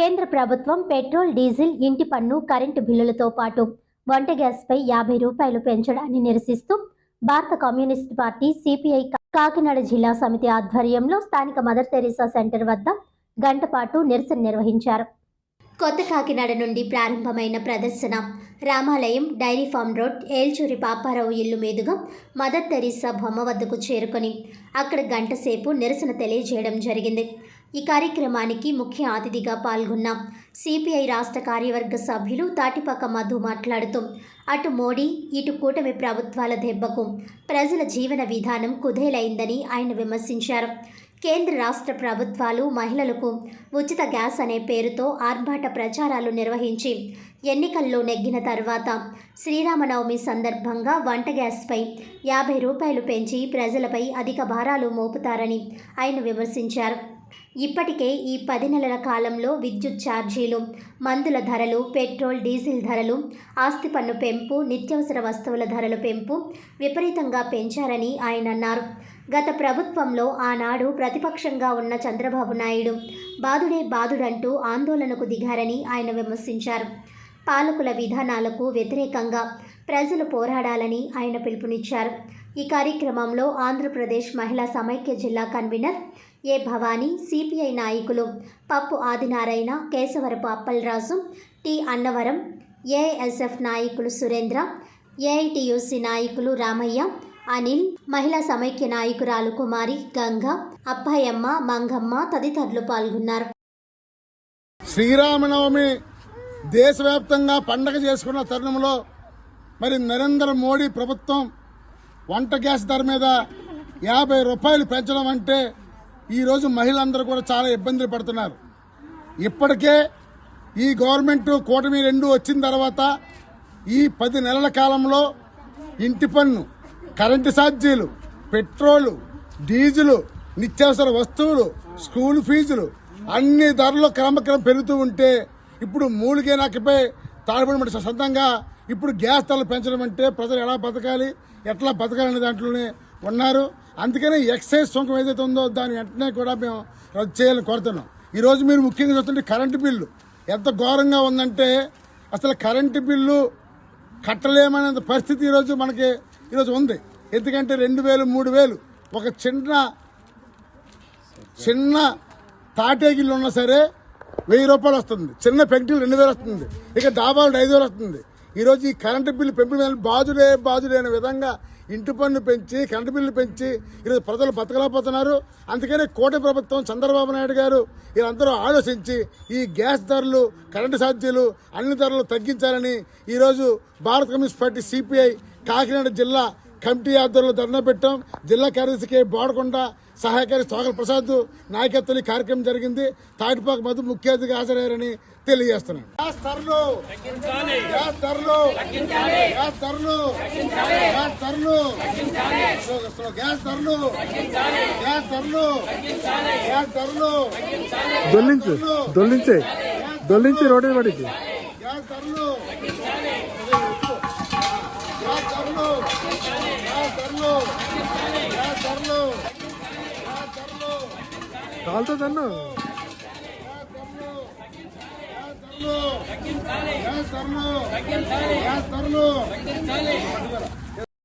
కేంద్ర ప్రభుత్వం petrol diesel ఇంటి పన్ను కరెంటు బిల్లులతో పాటు వంట గ్యాస్పై యాభై రూపాయలు పెంచడాన్ని నిరసిస్తూ భారత కమ్యూనిస్ట్ పార్టీ సిపిఐ కాకినాడ జిల్లా సమితి ఆధ్వర్యంలో స్థానిక మదర్ తెరీసా సెంటర్ వద్ద గంట పాటు నిరసన నిర్వహించారు. కొత్త కాకినాడ నుండి ప్రారంభమైన ప్రదర్శన రామాలయం dairy farm road Elchuri Paparao ఇల్లు మీదుగా మదర్ తెరీసా బొమ్మ వద్దకు చేరుకొని అక్కడ గంట సేపు నిరసన తెలియజేయడం జరిగింది. ఈ కార్యక్రమానికి ముఖ్య అతిథిగా పాల్గొన్న. సిపిఐ రాష్ట్ర కార్యవర్గ సభ్యులు తాటిపాక మధు మాట్లాడుతూ అటు మోడీ ఇటు కూటమి ప్రభుత్వాల దెబ్బకు ప్రజల జీవన విధానం కుదేలైందని ఆయన విమర్శించారు. కేంద్ర రాష్ట్ర ప్రభుత్వాలు మహిళలకు ఉచిత గ్యాస్ అనే పేరుతో ఆర్భాట ప్రచారాలు నిర్వహించి ఎన్నికల్లో నెగ్గిన తర్వాత శ్రీరామనవమి సందర్భంగా వంట గ్యాస్పై యాభై రూపాయలు పెంచి ప్రజలపై అధిక భారాలు మోపుతారని ఆయన విమర్శించారు. ఇప్పటికే ఈ పది నెలల కాలంలో విద్యుత్ ఛార్జీలు మందుల ధరలు పెట్రోల్ డీజిల్ ధరలు ఆస్తి పన్ను పెంపు నిత్యావసర వస్తువుల ధరల పెంపు విపరీతంగా పెంచారని ఆయన అన్నారు. గత ప్రభుత్వంలో ఆనాడు ప్రతిపక్షంగా ఉన్న చంద్రబాబు నాయుడు బాదుడే బాదుడంటూ ఆందోళనకు దిగారని ఆయన విమర్శించారు. పాలకుల విధానాలకు వ్యతిరేకంగా ప్రజలు పోరాడాలని ఆయన పిలుపునిచ్చారు. ఈ కార్యక్రమంలో ఆంధ్రప్రదేశ్ మహిళా సమైక్య జిల్లా కన్వీనర్ ఏ భవానీ సిపిఐ నాయకులు పప్పు ఆదినారాయణ కేశవరపు అప్పలరాజు టి అన్నవరం ఏఎస్ఎఫ్ నాయకులు సురేంద్ర ఏఐటియుసి నాయకులు రామయ్య అనిల్ మహిళా సమైక్య నాయకురాలు కుమారి గంగ అబ్బాయమ్మ మంగమ్మ తదితరులు పాల్గొన్నారు. శ్రీరామనవమి దేశవ్యాప్తంగా పండగ చేసుకున్న తరుణంలో మరి నరేంద్ర మోడీ ప్రభుత్వం వంట గ్యాస్ ధర మీద యాభై రూపాయలు పెంచడం అంటే ఈరోజు మహిళలందరూ కూడా చాలా ఇబ్బందులు పడుతున్నారు. ఇప్పటికే ఈ గవర్నమెంట్ కూటమి రెండు వచ్చిన తర్వాత ఈ పది నెలల కాలంలో ఇంటి పన్ను కరెంటు ఛార్జీలు పెట్రోలు డీజిలు నిత్యావసర వస్తువులు స్కూల్ ఫీజులు అన్ని ధరలు క్రమక్రమం పెరుగుతూ ఉంటే ఇప్పుడు మూలికే నాకపై తాడుబడి సొంతంగా ఇప్పుడు గ్యాస్ ధరలు పెంచడం అంటే ప్రజలు ఎలా బతకాలి ఎట్లా బతకాలనే దాంట్లోనే ఉన్నారు. అందుకనే ఎక్సైజ్ సుంకం ఏదైతే ఉందో దాని వెంటనే కూడా మేము రద్దు చేయాలని కోరుతున్నాం. ఈరోజు మీరు ముఖ్యంగా చూస్తుంటే కరెంటు బిల్లు ఎంత ఘోరంగా ఉందంటే అసలు కరెంటు బిల్లు కట్టలేమనే పరిస్థితి ఈరోజు మనకి ఈరోజు ఉంది. ఎందుకంటే రెండు వేలు మూడు వేలు ఒక చిన్న చిన్న తాటేగిల్లు ఉన్నా సరే వెయ్యి రూపాయలు వస్తుంది. చిన్న పెంకులు రెండు వేలు వస్తుంది. ఇక దాబాలు ఐదు వేలు వస్తుంది. ఈరోజు ఈ కరెంటు బిల్లు పెంపు మీద బాజులే బాజులే అనే విధంగా ఇంటి పన్ను పెంచి కరెంటు బిల్లు పెంచి ఈరోజు ప్రజలు బతకలేకపోతున్నారు. అందుకనే కోటి ప్రభుత్వం చంద్రబాబు నాయుడు గారు వీళ్ళందరూ ఆలోచించి ఈ గ్యాస్ ధరలు కరెంటు ఛార్జీలు అన్ని ధరలు తగ్గించాలని ఈరోజు భారత కమ్యూనిస్ట్ పార్టీ సిపిఐ కాకినాడ జిల్లా కమిటీ ఆధ్వర్యంలో ధర్నా పెట్టాం. జిల్లా కార్యదర్శికి బోడకొండ సహాయకారి సోగల ప్రసాద్ నాయకత్వం ఈ కార్యక్రమం జరిగింది. తాటిపాక మధు ముఖ్య అతిథిగా హాజరయ్యారని తెలియజేస్తున్నాను గ్యాస్ ధరలు. గ్యాస్ ధరలు. గ్యాస్ ధరలు. గ్యాస్ ధరలు. గ్యాస్ ధరలు. గ్యాస్ ధరలు. గ్యాస్ ధరలు. దొల్లించు. దొల్లించే. దొల్లించి రోడ్డు పడికి గ్యాస్ ధరలు. కాలుతో తన్ను తగ్గించాలి.